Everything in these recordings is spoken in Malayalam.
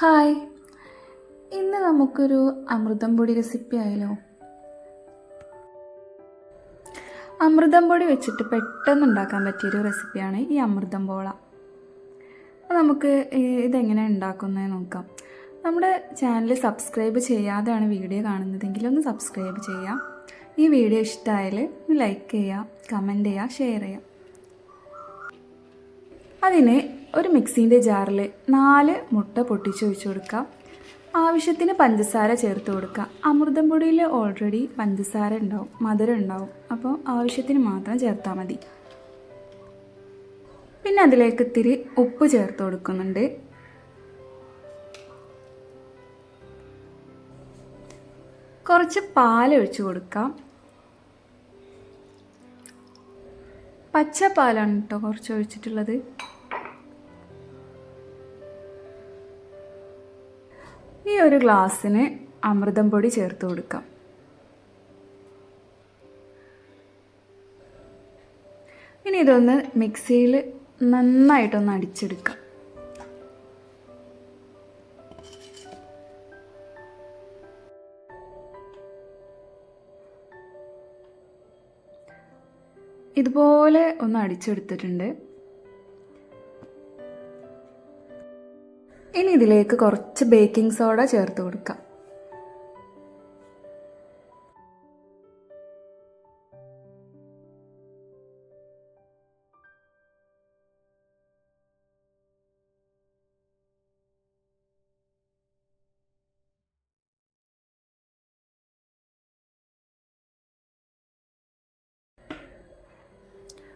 ഹായ്. ഇന്ന് നമുക്കൊരു അമൃതം പൊടി റെസിപ്പി ആയല്ലോ അമൃതം പൊടി വെച്ചിട്ട് പെട്ടെന്ന് ഉണ്ടാക്കാൻ പറ്റിയൊരു റെസിപ്പിയാണ് ഈ അമൃതം പോള. നമുക്ക് ഇതെങ്ങനെ ഉണ്ടാക്കുന്നത് നോക്കാം. നമ്മുടെ ചാനൽ സബ്സ്ക്രൈബ് ചെയ്യാതെയാണ് വീഡിയോ കാണുന്നതെങ്കിൽ ഒന്ന് സബ്സ്ക്രൈബ് ചെയ്യാം. ഈ വീഡിയോ ഇഷ്ടമായാൽ ലൈക്ക് ചെയ്യുക കമന്റ് ചെയ്യുക ഷെയർ ചെയ്യുക അതിന് ഒരു മിക്സീന്റെ ജാറിൽ നാല് മുട്ട പൊട്ടിച്ച് ഒഴിച്ചു കൊടുക്കുക ആവശ്യത്തിന് പഞ്ചസാര ചേർത്ത് കൊടുക്കുക അമൃതം പൊടിയിൽ ഓൾറെഡി പഞ്ചസാര ഉണ്ടാവും മധുരം ഉണ്ടാവും. അപ്പോൾ ആവശ്യത്തിന് മാത്രം ചേർത്താൽ മതി. പിന്നെ അതിലേക്ക് ഇത്തിരി ഉപ്പ് ചേർത്ത് കൊടുക്കുന്നുണ്ട്. കുറച്ച് പാൽ ഒഴിച്ചു കൊടുക്കാം. പച്ച പാലാണ് കേട്ടോ കുറച്ച് ഒഴിച്ചിട്ടുള്ളത്. ഈ ഒരു ഗ്ലാസ്സിന് അമൃതം പൊടി ചേർത്ത് കൊടുക്കാം. ഇനി ഇതൊന്ന് മിക്സിയിൽ നന്നായിട്ടൊന്ന് അടിച്ചെടുക്കാം. ഇതുപോലെ ഒന്ന് അടിച്ചെടുത്തിട്ടുണ്ട്. ഇനി ഇതിലേക്ക് കുറച്ച് ബേക്കിംഗ് സോഡ ചേർത്ത് കൊടുക്കാം.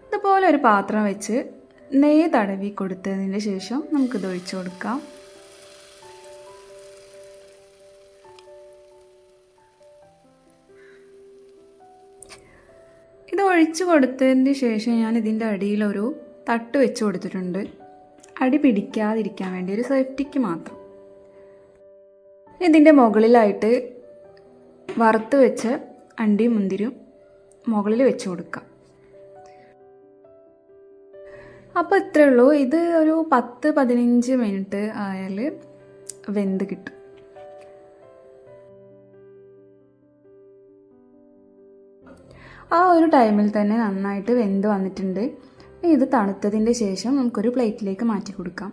ഇതുപോലെ ഒരു പാത്രം വെച്ച് നെയ്യ് തടവി കൊടുത്തതിന് ശേഷം നമുക്കിത് ഒഴിച്ചു കൊടുക്കാം. ഒഴിച്ചു കൊടുത്തതിന് ശേഷം ഞാൻ ഇതിന്റെ അടിയിലൊരു തട്ട് വെച്ച് കൊടുത്തിട്ടുണ്ട്. അടി പിടിക്കാതിരിക്കാൻ വേണ്ടി ഒരു സേഫ്റ്റിക്ക് മാത്രം. ഇതിന്റെ മുകളിലായിട്ട് വറുത്ത് വെച്ച അണ്ടിയും മുന്തിരും മുകളിൽ വെച്ച് കൊടുക്കാം. അപ്പോൾ ഇത്രയേ ഉള്ളൂ. ഇത് ഒരു പത്ത് പതിനഞ്ച് മിനിറ്റ് ആയാൽ വെന്ത് കിട്ടും. ആ ഒരു ടൈമിൽ തന്നെ നന്നായിട്ട് വെന്ത് വന്നിട്ടുണ്ട്. ഇത് തണുത്തതിന്റെ ശേഷം നമുക്കൊരു പ്ലേറ്റിലേക്ക് മാറ്റി കൊടുക്കാം.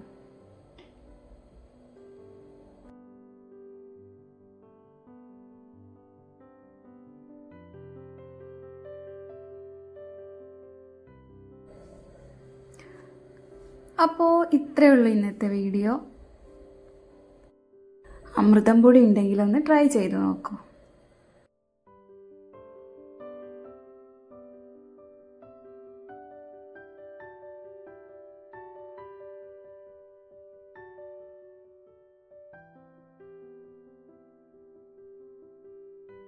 അപ്പോൾ ഇത്രയേ ഉള്ളൂ ഇന്നത്തെ വീഡിയോ. അമൃതം പൊടി ഉണ്ടെങ്കിൽ ഒന്ന് ട്രൈ ചെയ്ത് നോക്കൂ.